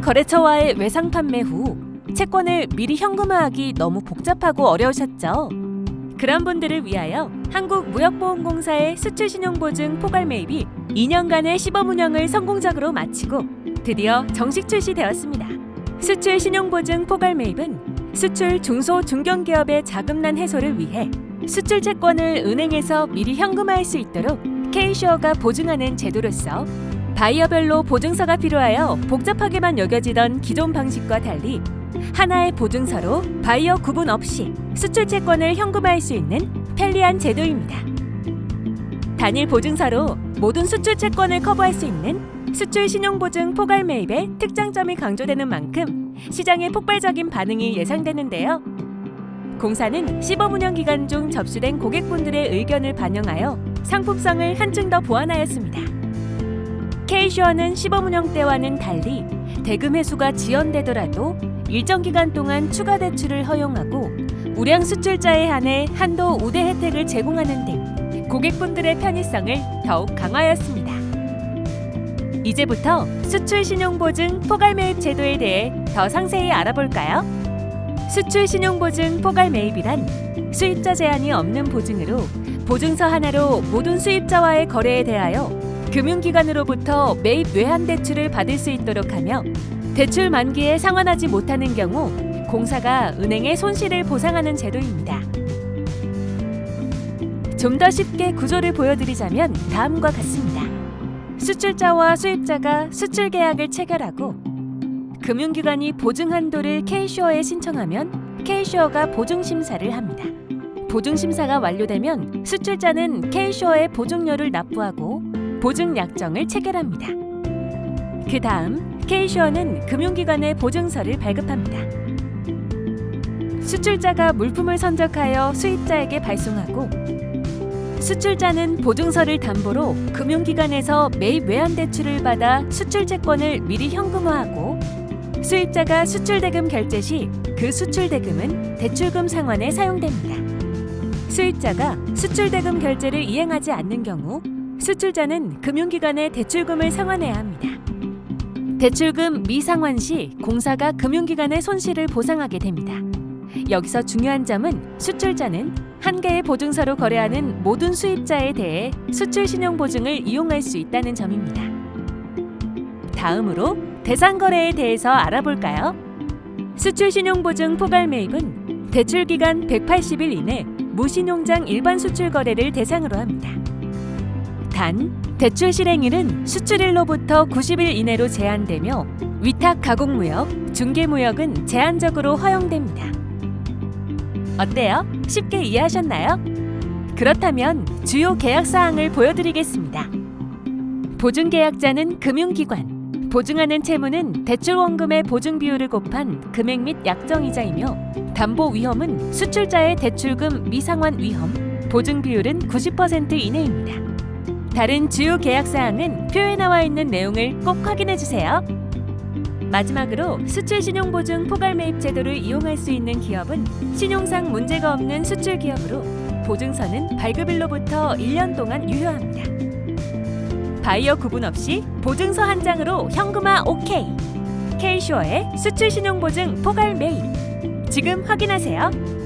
거래처와의 외상 판매 후 채권을 미리 현금화하기 너무 복잡하고 어려우셨죠? 그런 분들을 위하여 한국무역보험공사의 수출신용보증 포괄 매입이 2년간의 시범 운영을 성공적으로 마치고 드디어 정식 출시되었습니다. 수출신용보증 포괄 매입은 수출 중소 중견기업의 자금난 해소를 위해 수출 채권을 은행에서 미리 현금화할 수 있도록 K슈어가 보증하는 제도로서 바이어별로 보증서가 필요하여 복잡하게만 여겨지던 기존 방식과 달리 하나의 보증서로 바이어 구분 없이 수출 채권을 현금화할 수 있는 편리한 제도입니다. 단일 보증서로 모든 수출 채권을 커버할 수 있는 수출 신용보증 포괄 매입의 특장점이 강조되는 만큼 시장의 폭발적인 반응이 예상되는데요. 공사는 시범 운영 기간 중 접수된 고객분들의 의견을 반영하여 상품성을 한층 더 보완하였습니다. K슈어는 시범 운영 때와는 달리 대금 회수가 지연되더라도 일정 기간 동안 추가 대출을 허용하고 우량 수출자에 한해 한도 우대 혜택을 제공하는 등 고객분들의 편의성을 더욱 강화하였습니다. 이제부터 수출 신용 보증 포괄 매입 제도에 대해 더 상세히 알아볼까요? 수출 신용 보증 포괄 매입이란 수입자 제한이 없는 보증으로 보증서 하나로 모든 수입자와의 거래에 대하여 금융기관으로부터 매입 외환 대출을 받을 수 있도록 하며 대출 만기에 상환하지 못하는 경우 공사가 은행의 손실을 보상하는 제도입니다. 좀 더 쉽게 구조를 보여드리자면 다음과 같습니다. 수출자와 수입자가 수출 계약을 체결하고 금융기관이 보증 한도를 K슈어에 신청하면 K슈어가 보증 심사를 합니다. 보증 심사가 완료되면 수출자는 K슈어에 보증료를 납부하고 보증 약정을 체결합니다. 그 다음 K슈어는 금융기관에 보증서를 발급합니다. 수출자가 물품을 선적하여 수입자에게 발송하고 수출자는 보증서를 담보로 금융기관에서 매입 외환 대출을 받아 수출 채권을 미리 현금화하고 수입자가 수출 대금 결제 시 그 수출 대금은 대출금 상환에 사용됩니다. 수입자가 수출 대금 결제를 이행하지 않는 경우 수출자는 금융기관에 대출금을 상환해야 합니다. 대출금 미상환 시 공사가 금융기관의 손실을 보상하게 됩니다. 여기서 중요한 점은 수출자는 한 개의 보증서로 거래하는 모든 수입자에 대해 수출 신용 보증을 이용할 수 있다는 점입니다. 다음으로 대상 거래에 대해서 알아볼까요? 수출 신용 보증 포괄 매입은 대출 기간 180일 이내 무신용장 일반 수출 거래를 대상으로 합니다. 단 대출 실행일은 수출일로부터 90일 이내로 제한되며 위탁 가공무역, 중개무역은 제한적으로 허용됩니다. 어때요? 쉽게 이해하셨나요? 그렇다면 주요 계약 사항을 보여드리겠습니다. 보증 계약자는 금융기관, 보증하는 채무는 대출 원금의 보증 비율을 곱한 금액 및 약정이자이며 담보 위험은 수출자의 대출금 미상환 위험, 보증 비율은 90% 이내입니다. 다른 주요 계약 사항은 표에 나와 있는 내용을 꼭 확인해 주세요. 마지막으로 수출 신용 보증 포괄 매입 제도를 이용할 수 있는 기업은 신용상 문제가 없는 수출 기업으로 보증서는 발급일로부터 1년 동안 유효합니다. 바이어 구분 없이 보증서 한 장으로 현금화 오케이. K슈어의 수출 신용 보증 포괄 매입. 지금 확인하세요.